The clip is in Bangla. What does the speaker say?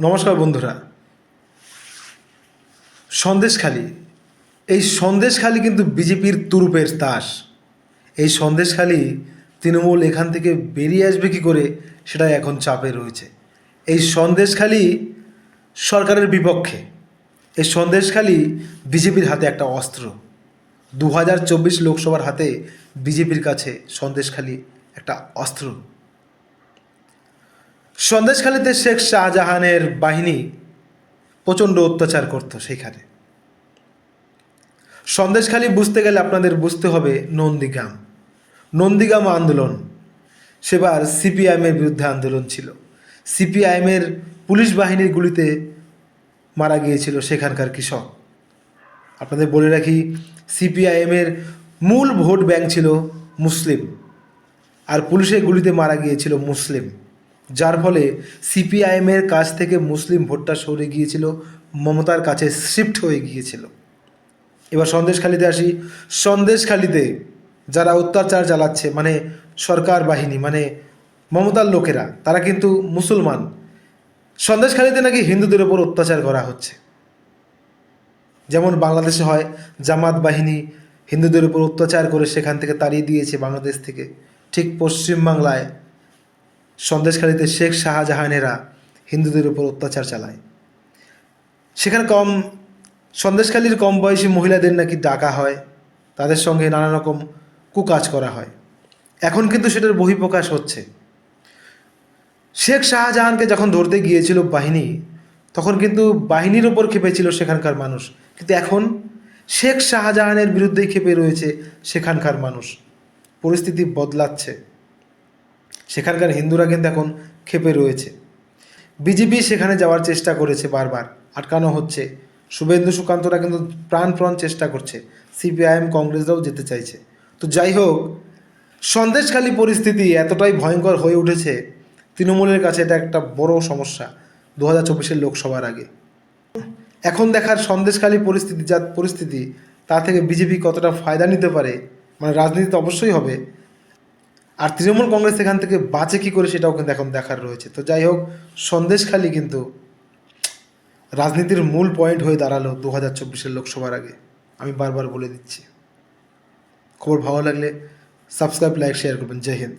নমস্কার বন্ধুরা। সন্দেশখালি। এই সন্দেশখালি কিন্তু বিজেপির তুরুপের তাস। এই সন্দেশখালি তৃণমূল এখান থেকে বেরিয়ে আসবে কি করে সেটা এখন চাপে রয়েছে। এই সন্দেশখালি সরকারের বিপক্ষে। এই সন্দেশখালি বিজেপির হাতে একটা অস্ত্র। দু হাজার চব্বিশ লোকসভার হাতে বিজেপির কাছে সন্দেশখালি একটা অস্ত্র। সন্দেশখালীতে শেখ শাহজাহানের বাহিনী প্রচণ্ড অত্যাচার করত সেখানে। সন্দেশখালী বুঝতে গেলে আপনাদের বুঝতে হবে নন্দীগ্রাম। নন্দীগ্রাম আন্দোলন সেবার সিপিআইএমের বিরুদ্ধে আন্দোলন ছিল। সিপিআইএমের পুলিশ বাহিনীর গুলিতে মারা গিয়েছিল সেখানকার কৃষক। আপনাদের বলে রাখি, সিপিআইএমের মূল ভোট ব্যাংক ছিল মুসলিম। আর পুলিশের গুলিতে মারা গিয়েছিল মুসলিম। যার ফলে সিপিআইএমের কাছ থেকে মুসলিম ভোটটা সরে গিয়েছিল, মমতার কাছে শিফট হয়ে গিয়েছিল। এবার সন্দেশখালিতে আসি। সন্দেশখালিতে যারা অত্যাচার চালাচ্ছে মানে সরকার বাহিনী মানে মমতার লোকেরা, তারা কিন্তু মুসলমান। সন্দেশখালিতে নাকি হিন্দুদের ওপর অত্যাচার করা হচ্ছে। যেমন বাংলাদেশে হয়, জামাত বাহিনী হিন্দুদের উপর অত্যাচার করে সেখান থেকে তাড়িয়ে দিয়েছে বাংলাদেশ থেকে। ঠিক পশ্চিমবাংলায় সন্দেশখালীতে শেখ শাহজাহানেরা হিন্দুদের উপর অত্যাচার চালায়। সেখানে কম, সন্দেশখালীর কম বয়সী মহিলাদের নাকি ডাকা হয়, তাদের সঙ্গে নানা রকম কুকাজ করা হয়। এখন কিন্তু সেটার বহিঃপ্রকাশ হচ্ছে। শেখ শাহজাহানকে যখন ধরতে গিয়েছিল বাহিনী, তখন কিন্তু বাহিনীর ওপর খেপেছিল সেখানকার মানুষ। কিন্তু এখন শেখ শাহজাহানের বিরুদ্ধেই খেপে রয়েছে সেখানকার মানুষ। পরিস্থিতি বদলাচ্ছে। সেখানকার হিন্দুরা কিন্তু এখন খেপে রয়েছে। বিজেপি সেখানে যাওয়ার চেষ্টা করেছে বারবার, আটকানো হচ্ছে। শুভেন্দু সুকান্তরা কিন্তু প্রাণপ্রাণ চেষ্টা করছে, সিপিআইএম, কংগ্রেসরাও যেতে চাইছে। তো যাই হোক, সন্দেশখালী পরিস্থিতি এতটাই ভয়ঙ্কর হয়ে উঠেছে, তৃণমূলের কাছে এটা একটা বড় সমস্যা দু হাজার চব্বিশের লোকসভার আগে। এখন দেখার সন্দেশখালী পরিস্থিতি যা পরিস্থিতি, তা থেকে বিজেপি কতটা ফায়দা নিতে পারে মানে রাজনীতি তো অবশ্যই হবে আর তৃণমূল কংগ্রেস এখান থেকে বাঁচে কী করে সেটাও কিন্তু এখন দেখার রয়েছে। তো যাই হোক সন্দেশখালি কিন্তু রাজনীতির মূল পয়েন্ট হয়ে দাঁড়াল দু হাজার চব্বিশের লোকসভার আগে। আমি বারবার বলে দিচ্ছি। খবর ভালো লাগলে সাবস্ক্রাইব লাইক শেয়ার করবেন। জয় হিন্দ।